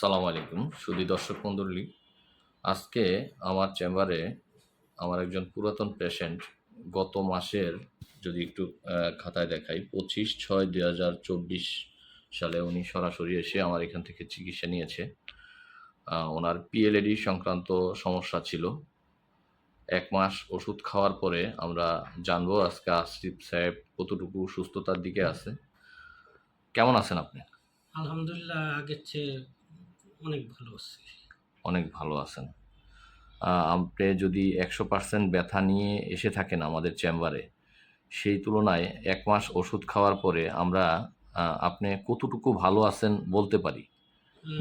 সালাম আলাইকুম। সুদী দর্শক মণ্ডলী, আজকে আমার চেম্বারে আমার একজন পুরাতন পেশেন্ট গত মাসের যদি একটু খাতায় দেখাই, পঁচিশ ছয় দুই হাজার চব্বিশ সালে উনি সরাসরি এসে আমার এখান থেকে চিকিৎসা নিয়েছে। ওনার পিএলএডি সংক্রান্ত সমস্যা ছিল। এক মাস ওষুধ খাওয়ার পরে আমরা জানব আজকে আসিফ সাহেব কতটুকু সুস্থতার দিকে আছে। কেমন আছেন আপনি? আলহামদুলিল্লাহ, আগের চেয়ে অনেক ভালো আছি। অনেক ভালো আছেন। আপনি যদি একশো পার্সেন্ট ব্যথা নিয়ে এসে থাকেন আমাদের চেম্বারে সেই তুলনায় এক মাস ওষুধ খাওয়ার পরে আমরা আপনি কতটুকু ভালো আছেন বলতে পারি।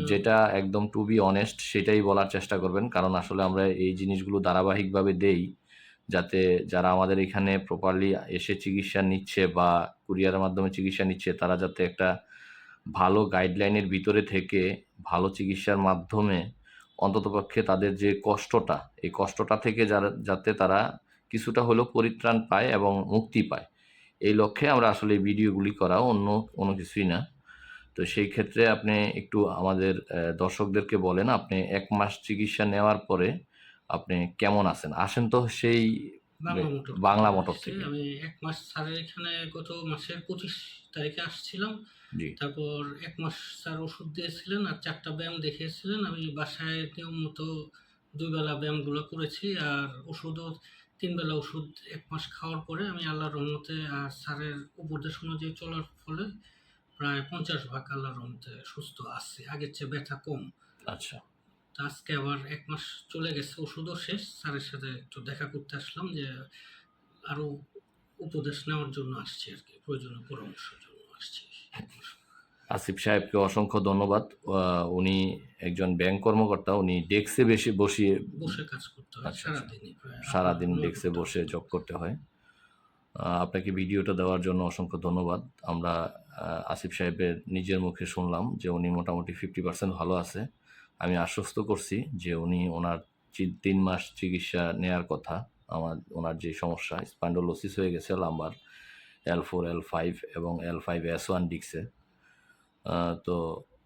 যেটা একদম টু বি অনেস্ট সেটাই বলার চেষ্টা করবেন কারণ আসলে আমরা এই জিনিসগুলো ধারাবাহিকভাবে দেই যাতে যারা আমাদের এখানে প্রপারলি এসে চিকিৎসা নিচ্ছে বা কুরিয়ারের মাধ্যমে চিকিৎসা নিচ্ছে তারা যাতে একটা ভালো গাইডলাইনের ভিতরে থেকে ভালো চিকিৎসার মাধ্যমে অন্ততপক্ষে তাদের যে কষ্টটা, এই কষ্টটা থেকে যারা, যাতে তারা কিছুটা হলেও পরিত্রাণ পায় এবং মুক্তি পায়। এই লক্ষ্যে আমরা আসলে ভিডিওগুলি করা অন্য কোনো কিছুই না। তো সেই ক্ষেত্রে আপনি একটু আমাদের দর্শকদেরকে বলেন, আপনি এক মাস চিকিৎসা নেওয়ার পরে আপনি কেমন আছেন? আসেন তো সেই বাংলা মোটর। বাংলা থেকে। আমি এক মাস স্যারের এখানে গত মাসের পঁচিশ তারিখে আসছিলাম। তারপর এক মাস স্যার ওষুধ দিয়েছিলেন আর চারটা ব্যায়াম দেখিয়েছিলেন। আমি বাসায় নিয়ম মতো দুই বেলা ব্যায়ামগুলো করেছি আর ওষুধও তিন বেলা ওষুধ এক মাস খাওয়ার পরে আমি আল্লাহর রহমতে আর স্যারের উপদেশ অনুযায়ী চলার ফলে প্রায় পঞ্চাশ ভাগ আল্লাহর রহমতে সুস্থ আছি। আগের চেয়ে ব্যথা কম। আচ্ছা। তা আজকে আবার এক মাস চলে গেছে ওষুধও শেষ। স্যারের সাথে একটু দেখা করতে আসলাম যে আরও উপদেশ নেওয়ার জন্য আসছি আর কি প্রয়োজনীয় পরামর্শের জন্য আসছি। আসিফ সাহেবকে অসংখ্য ধন্যবাদ। উনি একজন ব্যাংক কর্মকর্তা উনি ডেস্কে বেশি বসিয়ে বসে কাজ করতে হয় আচ্ছা, আচ্ছা। সারাদিন ডেস্কে বসে জব করতে হয়। আপনাকে ভিডিওটা দেওয়ার জন্য অসংখ্য ধন্যবাদ। আমরা আসিফ সাহেবের নিজের মুখে শুনলাম যে উনি মোটামুটি ফিফটি পার্সেন্ট ভালো আছে। আমি আশ্বস্ত করছি যে উনি ওনার তিন মাস চিকিৎসা নেয়ার কথা। আমার, ওনার যে সমস্যা, স্পান্ডোলোসিস হয়ে গেছে lumbar L four L five এবং এল ফাইভ এস ওয়ান ডিক্সে। তো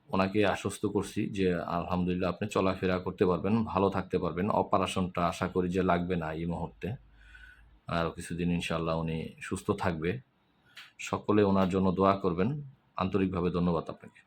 ওনাকে আশ্বস্ত করছি যে আলহামদুলিল্লাহ আপনি চলাফেরা করতে পারবেন, ভালো থাকতে পারবেন। অপারেশনটা আশা করি যে লাগবে না এই মুহূর্তে। আর কিছুদিন ইনশাল্লাহ উনি সুস্থ থাকবে। সকলে ওনার জন্য দোয়া করবেন। আন্তরিকভাবে ধন্যবাদ আপনাকে।